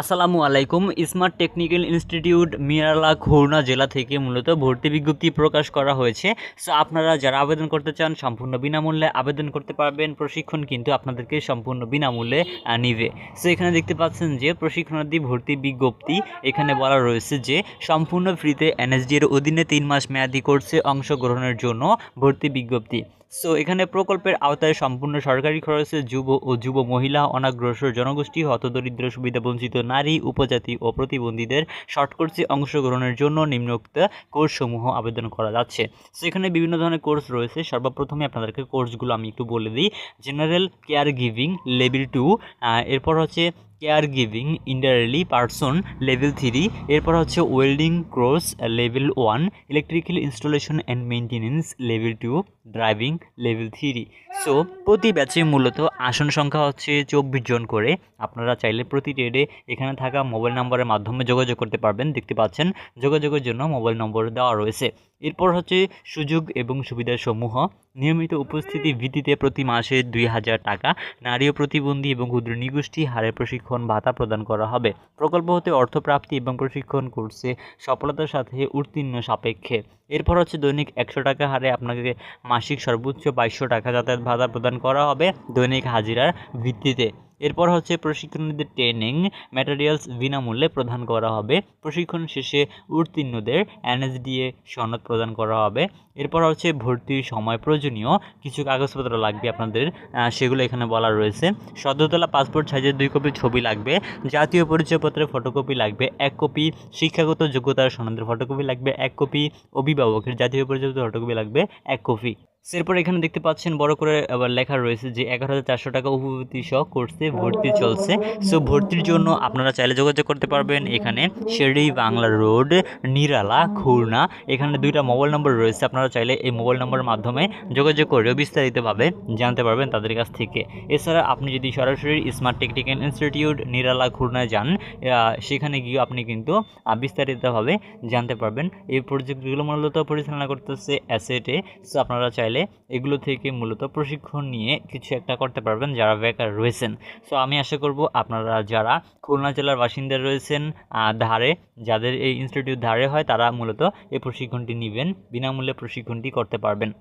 আসসালামু আলাইকুম। Smart technical institute Mirala Khulna জেলা থেকে মূলত ভর্তি বিজ্ঞপ্তি প্রকাশ করা হয়েছে। সো আপনারা যারা আবেদন করতে চান, সম্পূর্ণ বিনামূল্যে আবেদন করতে পারবেন। প্রশিক্ষণ কিন্তু আপনাদেরকে সম্পূর্ণ বিনামূল্যে নিবে। সো এখানে দেখতে পাচ্ছেন যে প্রশিক্ষণার্থী ভর্তি বিজ্ঞপ্তি এখানে বলা রয়েছে যে, সম্পূর্ণ ফ্রিতে এনএসডি এর অধীনে তিন মাস মেয়াদি কোর্সে অংশগ্রহণের জন্য ভর্তি বিজ্ঞপ্তি। সো এখানে প্রকল্পের আওতায় সম্পূর্ণ সরকারি খরচে যুব ও যুব মহিলা, অনাগ্রসর জনগোষ্ঠী, হতদরিদ্র, সুবিধাবঞ্চিত নারী, উপজাতি ও প্রতিবন্ধীদের শর্ট কোর্সে অংশগ্রহণের জন্য নিম্নোক্ত কোর্সসমূহ আবেদন করা যাচ্ছে। সো এখানে বিভিন্ন ধরনের কোর্স রয়েছে। সর্বপ্রথমে আপনাদেরকে কোর্সগুলো আমি একটু বলে দিই। General care giving level two এরপর হচ্ছে care giving in elderly person level three এরপর হচ্ছে welding course level one electrical installation and maintenance level two driving level three so প্রতি ব্যাচে মূলত আসন সংখ্যা হচ্ছে চব্বিশ জন করে। আপনারা চাইলে প্রতি ট্রেডে এখানে থাকা মোবাইল নম্বরের মাধ্যমে যোগাযোগ করতে পারবেন। দেখতে পাচ্ছেন, যোগাযোগের জন্য মোবাইল নম্বর দেওয়া রয়েছে। এরপর হচ্ছে সুযোগ এবং সুবিধাসমূহ। নিয়মিত উপস্থিতি ভিত্তিতে প্রতি মাসে দুই হাজার টাকা নারী ও প্রতিবন্ধী এবং ক্ষুদ্র নিগোষ্ঠী হারে প্রশিক্ষণ ভাতা প্রদান করা হবে। প্রকল্প হতে অর্থপ্রাপ্তি এবং প্রশিক্ষণ কোর্সে সফলতার সাথে উত্তীর্ণ সাপেক্ষে। এরপর হচ্ছে দৈনিক একশো টাকা হারে আপনাকে মাসিক সর্বোচ্চ বাইশশো টাকা যাতায়াত ভাতা প্রদান করা হবে দৈনিক হাজিরার ভিত্তিতে। এরপর হচ্ছে প্রশিক্ষণীদের ট্রেনিং ম্যাটেরিয়ালস বিনামূল্যে প্রদান করা হবে। প্রশিক্ষণ শেষে উত্তীর্ণদের এনএসডিএ সনদ প্রদান করা হবে। এরপর হচ্ছে ভর্তির সময় প্রয়োজনীয় কিছু কাগজপত্র লাগবে আপনাদের সেগুলো এখানে বলা রয়েছে। সদ্যতলা পাসপোর্ট সাইজের দুই কপি ছবি লাগবে, জাতীয় পরিচয়পত্রের ফটোকপি লাগবে, এক কপি শিক্ষাগত যোগ্যতার সনদের ফটোকপি লাগবে, এক কপি অভিভাবকের জাতীয় পরিচয়পত্রের ফটোকপি লাগবে এক কপি। এরপর এখানে দেখতে পাচ্ছেন বড় করে আবার লেখা রয়েছে যে এগারো হাজার চারশো টাকা উপভূতি সহ কোর্সে ভর্তি চলছে। সো ভর্তির জন্য আপনারা চাইলে যোগাযোগ করতে পারবেন। এখানে শেরডি, বাংলা রোড, নিরালা, খুলনা, এখানে দুইটা মোবাইল নম্বর রয়েছে। আপনারা চাইলে এই মোবাইল নম্বরের মাধ্যমে যোগাযোগ করেও বিস্তারিতভাবে জানতে পারবেন তাদের কাছ থেকে। এছাড়া আপনি যদি সরাসরি স্মার্ট টেকনিক্যাল ইনস্টিটিউট নিরালা, খুলনায় যান সেখানে গিয়ে আপনি কিন্তু বিস্তারিতভাবে জানতে পারবেন। এই প্রজেক্টগুলো মূলত পরিচালনা করতেছে অ্যাসেটে সো আপনারা চাইলে এগুলো থেকে মূলত প্রশিক্ষণ নিয়ে কিছু একটা করতে পারবেন যারা বেকার রয়েছেন। সো আমি আশা করব আপনারা যারা খুলনা জেলার বাসিন্দা রয়েছেন ধারে, যাদের এই ইনস্টিটিউট ধারে হয়, তারা মূলত এই প্রশিক্ষণটি নেবেন, বিনামূল্যে প্রশিক্ষণটি করতে পারবেন।